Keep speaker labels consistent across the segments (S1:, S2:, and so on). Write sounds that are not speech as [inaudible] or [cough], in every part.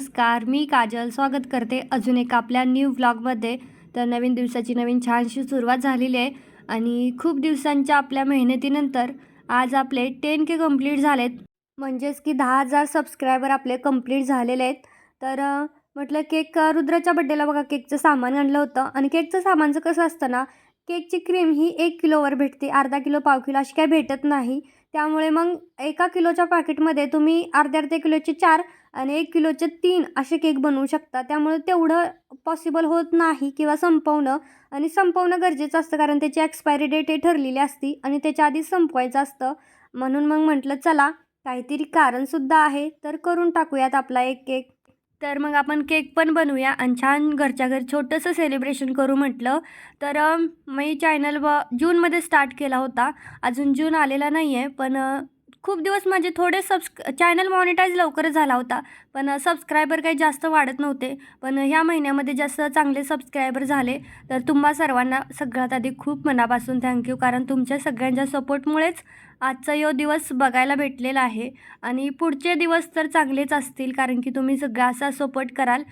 S1: नमस्कार मी काजल. स्वागत करते अजून एक आपल्या न्यू व्लॉगमध्ये तर नवीन दिवसाची नवीन छानशी सुरुवात झालेली आहे आणि खूप दिवसांच्या आपल्या मेहनतीनंतर आज आपले टेन के कंप्लीट झालेत. म्हणजेच की दहा हजार सबस्क्रायबर आपले कंप्लीट झालेले आहेत. तर म्हटलं केक रुद्राच्या बड्डेला बघा केकचं सामान आणलं होतं. आणि केकचं सामानचं कसं असतं ना केकची क्रीम ही एक किलोवर भेटते अर्धा किलो पाव किलो अशी काय भेटत नाही. त्यामुळे मग एका किलोच्या पॅकेटमध्ये तुम्ही अर्ध्या अर्ध्या किलोचे चार आणि एक किलोचे तीन असे केक बनवू शकता. त्यामुळे तेवढं पॉसिबल होत नाही किंवा संपवणं. आणि संपवणं गरजेचं असतं कारण त्याची एक्सपायरी डेट हे ठरलेली असती आणि त्याच्या आधी संपवायचं असतं. म्हणून मग म्हटलं चला काहीतरी कारणसुद्धा आहे तर करून टाकूयात आपला एक केक. तर मग आपण केक पण बनवूया आणि छान घरच्या घर छोटंसं सेलिब्रेशन करू म्हटलं. तर मी चॅनल व जूनमध्ये स्टार्ट केला होता. अजून जून आलेला नाही आहे पण खूप दिवस माझे थोडे सबस् चॅनल मॉनिटाईज लवकरच झाला होता. पण सबस्क्रायबर काही जास्त वाढत नव्हते. पण ह्या महिन्यामध्ये जास्त चांगले सबस्क्रायबर झाले. तर तुम्हा सर्वांना सगळ्यात आधी खूप मनापासून थँक्यू कारण तुमच्या सगळ्यांच्या सपोर्टमुळेच आजचा यो दिवस बघायला भेटलेला आहे. आणि पुढचे दिवस तर चांगलेच असतील कारण की तुम्ही सगळा असा सपोर्ट कराल.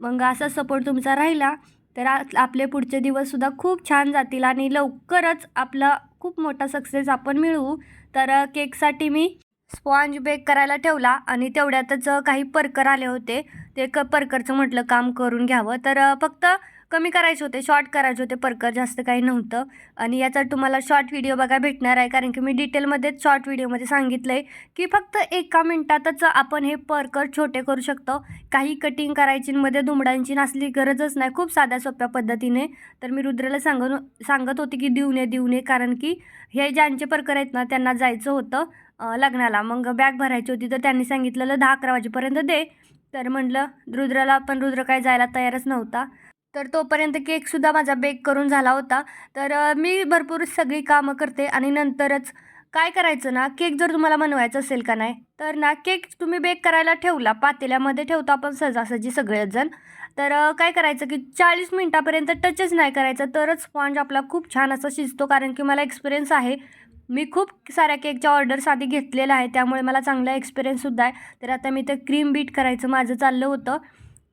S1: मग असा सपोर्ट तुमचा राहिला तर आपले पुढचे दिवससुद्धा खूप छान जातील आणि लवकरच आपला खूप मोठा सक्सेस आपण मिळवू. तर केकसाठी मी स्पॉन्ज बेक करायला ठेवला आणि तेवढ्यातच काही परकर आले होते. ते क परकरचं म्हटलं काम करून घ्यावं. तर फक्त कमी करायचे होते शॉर्ट करायचे होते परकर जास्त काही नव्हतं. आणि याचा तुम्हाला शॉर्ट व्हिडिओ बघा भेटणार आहे कारण की मी डिटेलमध्येच शॉर्ट व्हिडिओमध्ये सांगितलं आहे की फक्त एका मिनटातच आपण हे परकर छोटे करू शकतो. काही कटिंग करायची मध्ये दुमडांची नसली गरजच नाही खूप साध्या सोप्या पद्धतीने. तर मी रुद्राला सांगून सांगत होते की देऊ नये देऊ नये कारण की हे ज्यांचे परकर आहेत ना त्यांना जायचं होतं लग्नाला. मग बॅग भरायची होती तर त्यांनी सांगितलेलं दहा अकरा वाजेपर्यंत दे. तर म्हटलं रुद्राला पण रुद्र काय जायला तयारच नव्हता. तर तोपर्यंत केकसुद्धा माझा बेक करून झाला होता. तर मी भरपूर सगळी कामं करते आणि नंतरच काय करायचं ना केक जर तुम्हाला बनवायचं असेल का नाही तर ना केक तुम्ही बेक करायला ठेवला पातेल्यामध्ये ठेवतो आपण सहजासहजी सगळेजण. तर काय करायचं की चाळीस मिनटापर्यंत टचच नाही करायचं तरच स्पॉन्ज आपला खूप छान असा शिजतो कारण की मला एक्सपिरियन्स आहे. मी खूप साऱ्या केकच्या ऑर्डर्स आधी घेतलेला आहे त्यामुळे मला चांगला एक्सपिरियन्ससुद्धा आहे. तर आता मी ते क्रीम बीट करायचं माझं चाललं होतं.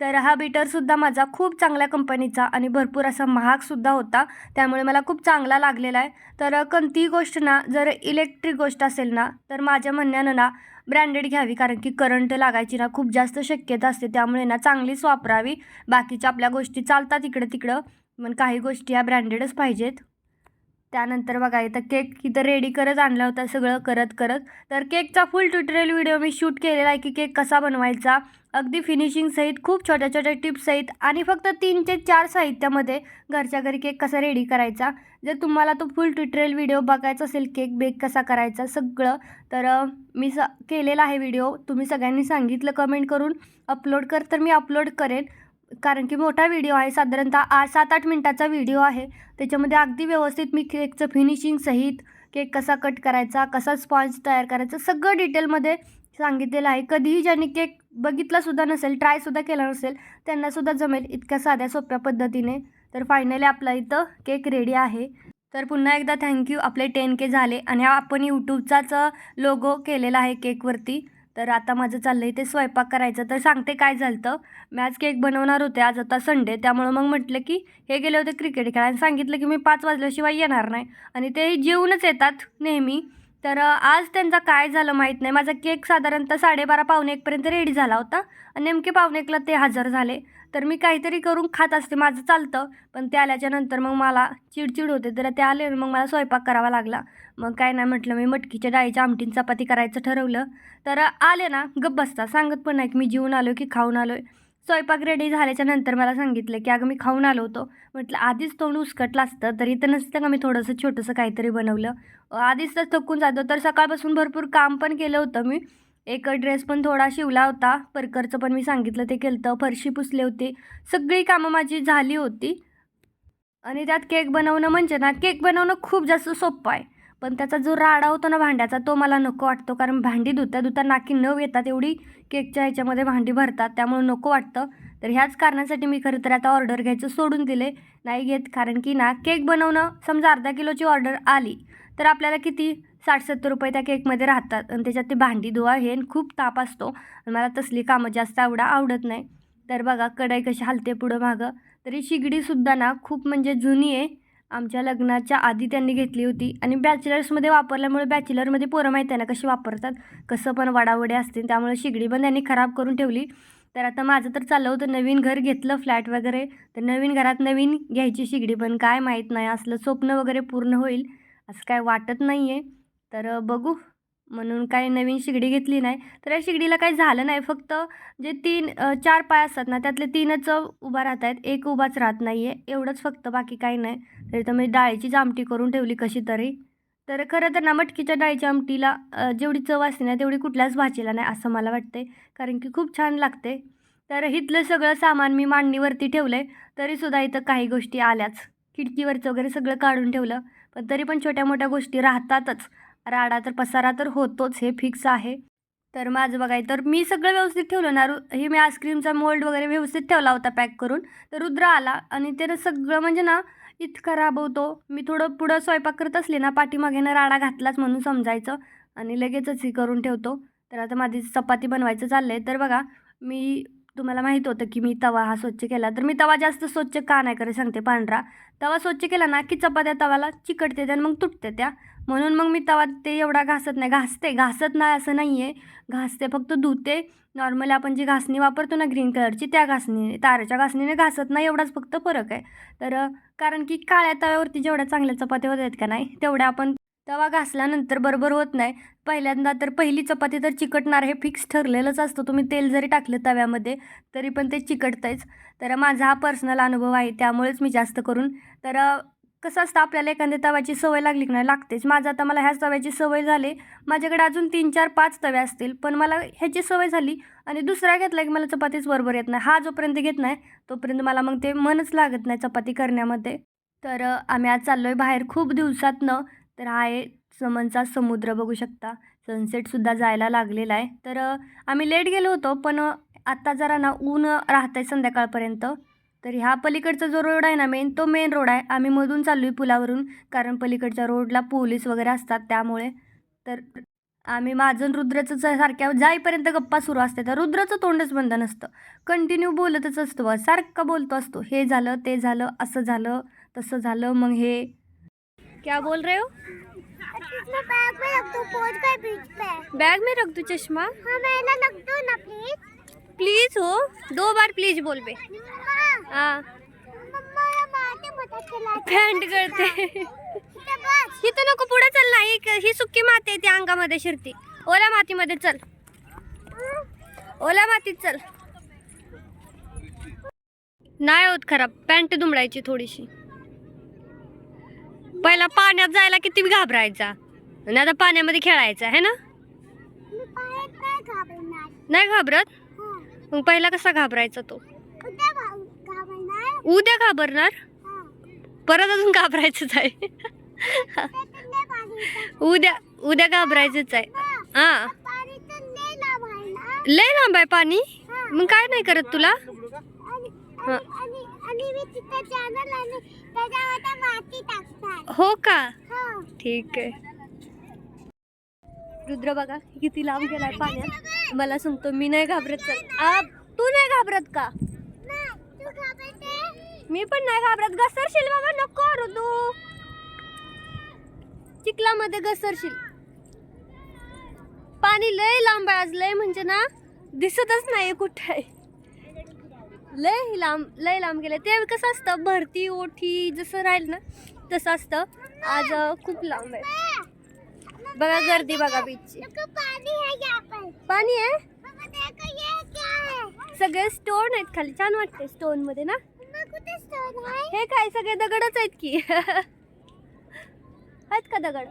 S1: तर हा बीटरसुद्धा माझा खूप चांगल्या कंपनीचा आणि भरपूर असा महागसुद्धा होता. त्यामुळे मला खूप चांगला लागलेला आहे. तर कोणतीही गोष्ट ना जर इलेक्ट्रिक गोष्ट असेल ना तर माझ्या म्हणण्यानं ना ब्रँडेड घ्यावी. कारण की करंट लागायची ना खूप जास्त शक्यता असते. त्यामुळे ना चांगलीच वापरावी. बाकीच्या आपल्या गोष्टी चालतात इकडं तिकडं पण काही गोष्टी ह्या ब्रँडेडच पाहिजेत. त्यानंतर बघा इथं केक इथं रेडी करत आणला होता सगळं करत करत तर केकचा फुल ट्युटोरियल व्हिडिओ मी शूट केलेला आहे की केक कसा बनवायचा अगदी फिनिशिंगसहित खूप छोट्या छोट्या टिप्ससहित आणि फक्त तीन ते चार साहित्यामध्ये घरच्या घरी केक कसा रेडी करायचा? जर तुम्हाला तो फुल ट्युटोरियल व्हिडिओ बघायचा असेल केक बेक कसा करायचा सगळं तर मी स केलेला आहे व्हिडिओ तुम्ही सगळ्यांनी सांगितलं कमेंट करून अपलोड कर तर मी अपलोड करेन. कारण की मोठा व्हिडिओ आहे साधारणतः आठ सात आठ मिनटाचा व्हिडिओ आहे. त्याच्यामध्ये अगदी व्यवस्थित मी केकचं फिनिशिंग सहित केक कसा कट करायचा कसा स्पॉन्ज तयार करायचा सगळं डिटेलमध्ये सांगितलेलं आहे. कधीही ज्यांनी केक बघितलासुद्धा नसेल ट्रायसुद्धा केला नसेल त्यांनासुद्धा जमेल इतक्या साध्या सोप्या पद्धतीने. तर फायनली आपला इथं केक रेडी आहे. तर पुन्हा एकदा थँक्यू आपले टेन के झाले आणि हा आपण यूट्यूबचाच लोगो केलेला आहे केकवरती तर आता माझं चाललं आहे ते स्वयंपाक करायचं. तर सांगते काय झालं तर मी आज केक बनवणार होते. आज आता संडे त्यामुळं मग म्हटलं की हे गेले होते क्रिकेट खेळायला सांगितलं की मी पाच वाजल्याशिवाय येणार नाही. आणि ते जेवूनच येतात नेहमी. तर आज त्यांचा काय झालं माहीत नाही. माझा केक साधारणतः साडेबारा पावणे एकपर्यंत रेडी झाला होता. आणि नेमके पावणे एकला ते हजर झाले. तर मी काहीतरी करून खात असते. माझं चालतं. पण ते आल्याच्यानंतर मग मला चिडचिड होते. तर ते आले मग मला स्वयंपाक करावा लागला. मग काय नाही म्हटलं. मी मटकीच्या डाळीच्या आमटीन चपाती करायचं ठरवलं. तर आले ना. गप्प बसता सांगत पण नाही की मी जेवून आलो की खाऊन आलो आहे स्वयंपाक रेडी झाल्याच्यानंतर मला सांगितलं की अगं मी खाऊन आलो होतो. म्हटलं आधीच तोंड उसकटलं असतं तर इथं नसतं का? मी थोडंसं छोटंसं काहीतरी बनवलं. आधीच तर थकून जातो तर सकाळपासून भरपूर काम पण केलं होतं मी. एक ड्रेस पण थोडा शिवला होता परकरचं पण मी सांगितलं ते केलं होतं. फरशी पुसले होते. सगळी कामं माझी झाली होती. आणि त्यात केक बनवणं म्हणजे ना केक बनवणं खूप जास्त सोपं आहे. पण त्याचा जो राडा होतो ना भांड्याचा तो मला नको वाटतो. कारण भांडी धुता धुता नाकी न येतात एवढी केकच्या ह्याच्यामध्ये भांडी भरतात त्यामुळे नको वाटतं. तर ह्याच कारणासाठी मी खरं तर आता ऑर्डर घ्यायचं सोडून दिले. नाही घेत कारण की ना केक बनवणं समजा अर्धा किलोची ऑर्डर आली तर आपल्याला किती? साठ सत्तर रुपये त्या केकमध्ये राहतात. आणि त्याच्यात ते भांडी धुवा हे आणि खूप ताप असतो. आणि मला तसली कामं जास्त आवडा आवडत नाही. तर बघा कढाई कशी हलते पुढं मागं. तरी शिगडीसुद्धा ना खूप म्हणजे जुनी आहे. आमच्या लग्नाच्या आधी त्यांनी घेतली होती. आणि बॅचलर्समध्ये वापरल्यामुळे बॅचलरमध्ये पोरं माहिती आहे ना कशी वापरतात. कसं पण वडावडे असतील त्यामुळे शिगडी पण त्यांनी खराब करून ठेवली. तर आता माझं तर चाललं होतं नवीन घर घेतलं फ्लॅट वगैरे. तर नवीन घरात नवीन घ्यायची शिगडी पण काय माहीत नाही. असलं स्वप्न वगैरे पूर्ण होईल असं काय वाटत नाही आहे तर बघू. म्हणून काय नवीन शिगडी घेतली नाही. तर या शिगडीला काही झालं नाही. फक्त जे तीन चार पाय असतात ना त्यातले तीनच उभा राहत आहेत एक उभाच राहत नाही आहे एवढंच फक्त बाकी काही नाही. तर तर मी डाळीची आमटी करून ठेवली कशी तरी. तर खरं तर ना मटकीच्या डाळीच्या आमटीला जेवढी चव असते ना तेवढी कुठल्याच भाजीला नाही असं मला वाटते कारण की खूप छान लागते. तर इथलं सगळं सामान मी मांडणीवरती ठेवलं आहे तरीसुद्धा इथं काही गोष्टी आल्याच. खिडकीवरचं वगैरे सगळं काढून ठेवलं. पण तरी पण छोट्या मोठ्या गोष्टी राहतातच. राडा तर पसारा तर होतोच हे फिक्स आहे. तर माझं बघाय तर मी सगळं व्यवस्थित ठेवलं ना रु हे मी आईस्क्रीमचा मोल्ड वगैरे व्यवस्थित ठेवला होता पॅक करून. तर रुद्र आला आणि त्यानं सगळं म्हणजे ना इतका राबवतो. मी थोडं पुढं स्वयंपाक करत असले ना पाठीमागेनं राडा घातलाच म्हणून समजायचं आणि लगेचच ही करून ठेवतो. तर आता माझी चपाती बनवायचं चाललं आहे तर बघा मी तुम्हाला माहीत होतं की मी तवा हा स्वच्छ केला. तर मी तवा जास्त स्वच्छ का नाही करे सांगते पांढरा. तवा स्वच्छ केला ना की चपात्या तवाला चिकटते त्या आणि मग तुटते त्या. म्हणून मग मी तवा ते एवढा घासत नाही. घासते. घासत नाही असं नाही आहे घासते फक्त धुते. नॉर्मली आपण जी घासणी वापरतो ना ग्रीन कलरची त्या घासणीने ताराच्या घासणीने घासत नाही. एवढाच फक्त फरक आहे. तर कारण की काळ्या तव्यावरती जेवढ्या चांगल्या चपात्या होत आहेत का नाही तेवढ्या आपण तवा घासल्यानंतर बरोबर होत नाही. पहिल्यांदा तर पहिली चपाती तर चिकटणार हे फिक्स ठरलेलंच असतं. तुम्ही तेल जरी टाकलं तव्यामध्ये तरी पण ते चिकटतंच तर माझा हा पर्सनल अनुभव आहे त्यामुळेच मी जास्त करून तर कसं असतं आपल्याला एखाद्या तव्याची सवय लागली की नाही लागतेच. माझं आता मला ह्याच तव्याची सवय झाली. माझ्याकडे अजून तीन चार पाच तवे असतील पण मला ह्याची सवय झाली आणि दुसरा घेतला की मला चपातीच बरोबर येत नाही. हा जोपर्यंत घेत नाही तोपर्यंत मला मग ते मनच लागत नाही चपाती करण्यामध्ये. तर आम्ही आज चाललो आहे बाहेर खूप दिवसातनं. तर हा आहे समनचा समुद्र बघू शकता. सनसेटसुद्धा जायला लागलेला आहे. तर आम्ही लेट गेलो होतो पण आत्ता जरा ना ऊन राहत आहे संध्याकाळपर्यंत. तर ह्या पलीकडचा जो रोड आहे ना मेन तो मेन रोड आहे. आम्ही मधून चाललो आहे पुलावरून कारण पलीकडच्या रोडला पोलीस वगैरे असतात त्यामुळे. तर आम्ही माझं रुद्रचं रुद्राचं सारख्या जाईपर्यंत गप्पा सुरू असते तर रुद्राचं तोंडच बंद नसतं. कंटिन्यू बोलतच असतो. सारखं सारखा बोलतो असतो. हे झालं ते झालं असं झालं तसं झालं मग हे क्या बोल रहे हो?
S2: मैं बैग में रख दूं का बीच पे।
S1: बैग में रख दो चश्मा?
S2: हाँ रख दूं ना प्लीज
S1: प्लीज हो। दो बार प्लीज बोल बे। हाँ। फॅन्ट करते।
S2: इथे
S1: इथं नको पुढे चल ना ही ही सुकी माती आहे ती अंगामध्ये शिरती. ओल्या मातीमध्ये चल. ओल्या मातीत चल. नाही होत खराब. पॅन्ट दुमडायची थोडीशी. पहिला पाण्यात जायला किती घाबरायचा. आणि आता पाण्यामध्ये खेळायचा आहे ना?
S2: नाही
S1: घाबरत?
S2: हो.
S1: मग पहिला कसा घाबरायचा तो?
S2: उद्या घाबरणार. हा.
S1: परत अजून घाबरायचंच आहे. उद्या उद्या घाबरायचंच आहे. हा. लय लांब आहे पाणी? मग काय नाही करत तुला? हा. हो का?
S2: हो.
S1: ठीक आहे. रुद्र बघा किती लांब गेलाय पाण्यात. मला सांगतो मी नाही घाबरत तू नाही घाबरत का? मी पण नाही घाबरत. घसरशील बाबा नको ऋतू चिखलामध्ये घसरशील. पाणी लय लांब आहे आज लय म्हणजे ना दिसतच नाही कुठे लय लांब लय लांब गेले. ते कसं असतं भरती ओठी जसं राहील ना तसं असतं. आज खूप लांब आहे. बघा गर्दी बघा बीचची पाणी आहे
S2: मम्मा देखो ये क्या है?
S1: सगळे स्टोन आहेत खाली. छान वाटते स्टोनमध्ये ना? हे काय सगळे दगडच आहेत की? [laughs] आहेत का दगड?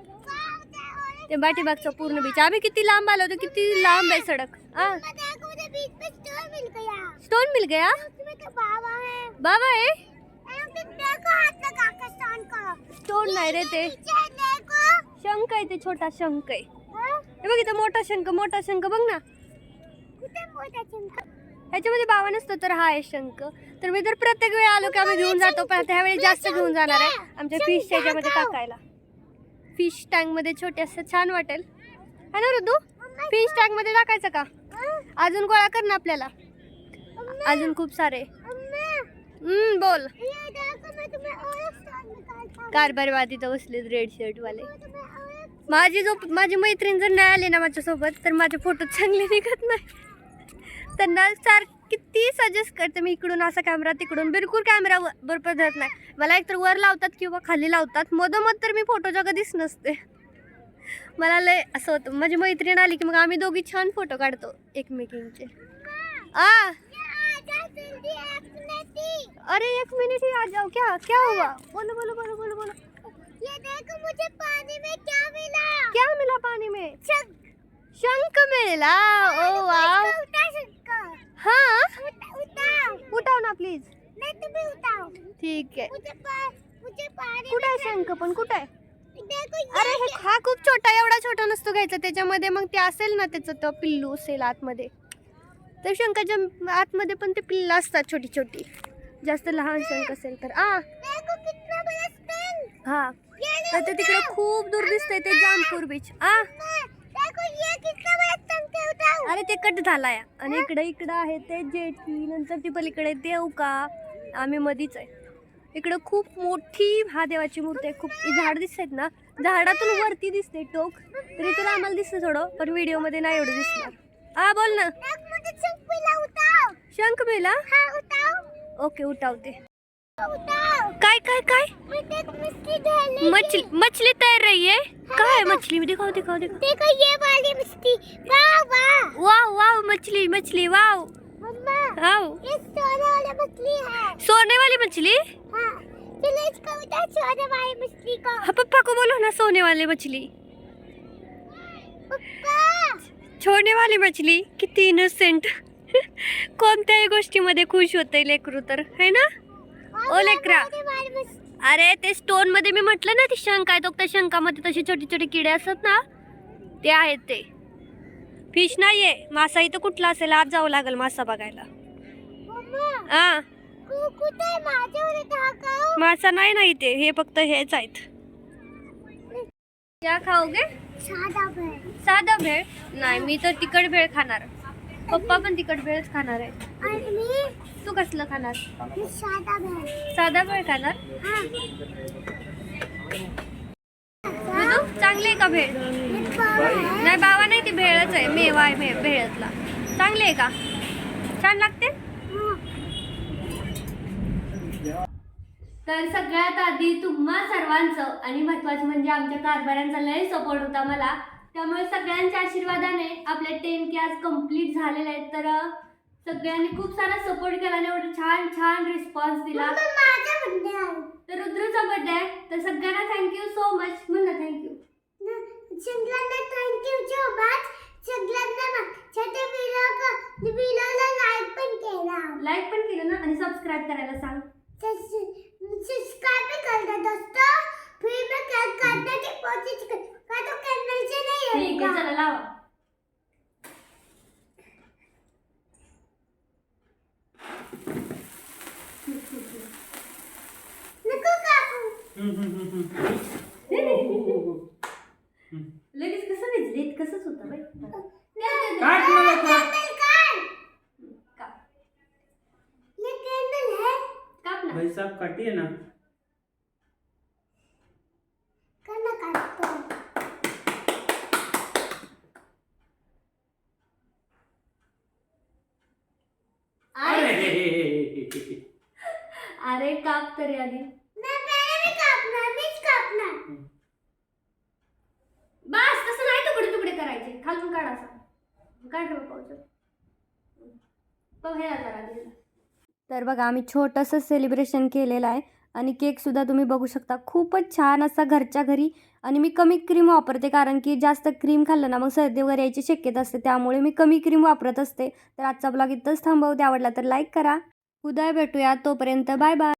S2: ते
S1: ते बाटीबागचं पूर्ण बीच. आम्ही किती लांब आलो होतो, किती लांब आहे सडक. हा
S2: स्टोन मिल गया? तो बाबा है स्टोन
S1: नाही रे ते. शंख आहे ते, छोटा शंख
S2: हाँ?
S1: हे बघ मोठा शंख मोठा शंख बघ ना. ह्याच्यामध्ये बाबा नसतो तर हा आहे शंख. तर मी तर प्रत्येक वेळी आलो की आम्ही घेऊन जातो, पण आता ह्यावेळी जास्त घेऊन जाणार आहे. आमच्या ह्याच्यामध्ये टाकायला. फिश टँकमध्ये छोटे असं छान वाटेल. है ना ऋतू फिश टँकमध्ये टाकायचं का? अजून गोळा कर ना आपल्याला. अजून खूप सारे. हम्म, बोल. कारभार तर बसले रेड शर्ट वाले. माझी जो माझी मैत्रीण जर नाही आली ना माझ्यासोबत तर माझे फोटो चांगले निघत नाही. त्यांना सार किती सजेस्ट करते मी इकडून असा कॅमेरा तिकडून. बिलकुल कॅमेरा बरोबर धरत नाही. मला एकतर वर लावतात किंवा खाली लावतात. मधोमध तर मी फोटोच्या कधीच नसते. मला लय असं होतं. माझी मैत्रीण आली की मग आम्ही दोघी छान फ़ोटो काढतो एकमेकींचे. आ! अरे एक मिनिट ही आ जाओ क्या क्या हुआ? बोलो बोलो बोलो बोलो बोलो.
S2: ये देखो मुझे पानी में क्या मिला?
S1: क्या मिला पानी में?
S2: शंख
S1: मिला ओ वाव. हाँ? उठाव. ना प्लीज ठीक आहे. कुठं आहे शंख पण? कुठं आहे? अरे हे हा खूप छोटा एवढा छोटा नसतो घ्यायचा. त्याच्यामध्ये मग ते असेल ना त्याचं तो पिल्लू असेल आतमध्ये. तर शंखाच्या आतमध्ये पण ते पिल्लं असतात छोटी छोटी. जास्त लहान शंख असेल तर. आ. हा. तर ते तिकडे खूप दूर दिसतंय ते जामपूर बीच आ. अरे ते कट झालाय. आणि इकडे इकडं आहे ते जेटी नंतर ती पलीकडे देव का? आम्ही मधीच आहे. इकडं खूप मोठी महादेवाची मूर्ती आहे. खूप ही झाड दिसत ना? झाडातून वरती दिसते टोक. तरी तुला आम्हाला दिसतं थोडं पण व्हिडिओमध्ये नाही एवढं दिसणार आ बोल ना.
S2: शंख मिला हाँ
S1: ओके उठावते काय काय काय?
S2: मछली
S1: मछली मछली तैर रही है? काय है मछली? दिखाओ दिखाओ दिखाओ।
S2: देखो ये वाली मछली। वाह वाह।
S1: मछली मछली
S2: मम्मा ये सोने वाली मछली है।
S1: सोने वाली मछली?
S2: हाँ चलो इसको उठा सोने वाली मछली को।
S1: हाँ पप्पा को बोलो ना सोने वाली मछली। छोड़ने वाली मछली किती इनोसेंट [laughs] कोणत्याही गोष्टीमध्ये खुश होते लेकरू तर है ना? ओ लेकरा. अरे ते स्टोनमध्ये मी म्हटलं ना ती शंख आहे. तो त्या शंखामध्ये तसे छोटे छोटे किडे असतात ना ते आहेत ते. फिश नाहीये. मासा इथं कुठला असेल आज जावं लागेल मासा बघायला. हा मासा नाही ना इथे. हे फक्त हेच आहेत. क्या खाओगे
S2: साधा भेळ.
S1: साधा भेळ? नाही मी तर तिखट भेळ खाणार. पप्पा पण तिखट भेळच खाणार आहे
S2: आणि मी?
S1: तू कसलं खाणार?
S2: मी साधा भेळ.
S1: साधा भेळ खाणार?
S2: हा.
S1: चांगली आहे का भेळ? नाही बाबा नाही ती भेळच आहे. मेवा आहे भेळतला. चांगली आहे का? छान लागते?
S2: हा.
S1: तर सगळ्यात आधी तुम्हा सर्वांचं आणि महत्त्वाचं म्हणजे आमच्या कारभाऱ्यांचा लय सपोर्ट होता मला. त्यामुळे सगळ्यांच्या आशीर्वादाने आपले टेन के आज कंप्लीट झालेले आहेत. तर सगळ्यांनी खूप सारा सपोर्ट केला आणि एवढं छान छान रिस्पॉन्स दिला. तर रुद्रचा बर्थडे आहे. तर सगळ्यांना थँक्यू सो मच म्हण थँक्यू
S2: सगळ्यांना थँक्यू सो मच सगळ्यांना व्हिडिओला लाईक पण केला.
S1: लाईक पण केलं ना? आणि सबस्क्राईब करायला सांग
S2: सब्सक्राइब भी कर दो दोस्तों फिर मैं क्या करने की कोशिश कर का तो कैमरे से नहीं
S1: ठीक आहे
S2: होगा
S1: चला लावा
S2: नको काकू
S1: लगेच कसं भिजले कसंच होतं बाई.
S3: काट मला काट.
S2: कैंडल काट
S1: काप.
S2: ये कैंडल है
S1: काप ना.
S3: भाई साहब काटिए ना
S2: करना काटतो
S3: अरे
S1: अरे काप तरी आधी
S2: मैं पहले भी कापना मीच कापना
S1: बस तसं नाही तुकडे तुकडे करायचे खालून काढा असं काढ रे पाऊस हे जरा तर बघा आम्ही छोटंसं सेलिब्रेशन केलेलं आहे आणि केकसुद्धा तुम्ही बघू शकता. खूपच छान असा घरच्या घरी आणि मी कमी क्रीम वापरते कारण की जास्त क्रीम खाल्लं ना मग सर्दी वगैरे यायची शक्यता असते. त्यामुळे मी कमी क्रीम वापरत असते. तर आजचा ब्लॉग इथंच थांबवते. आवडला तर लाईक करा. उद्या भेटूया. तोपर्यंत बाय बाय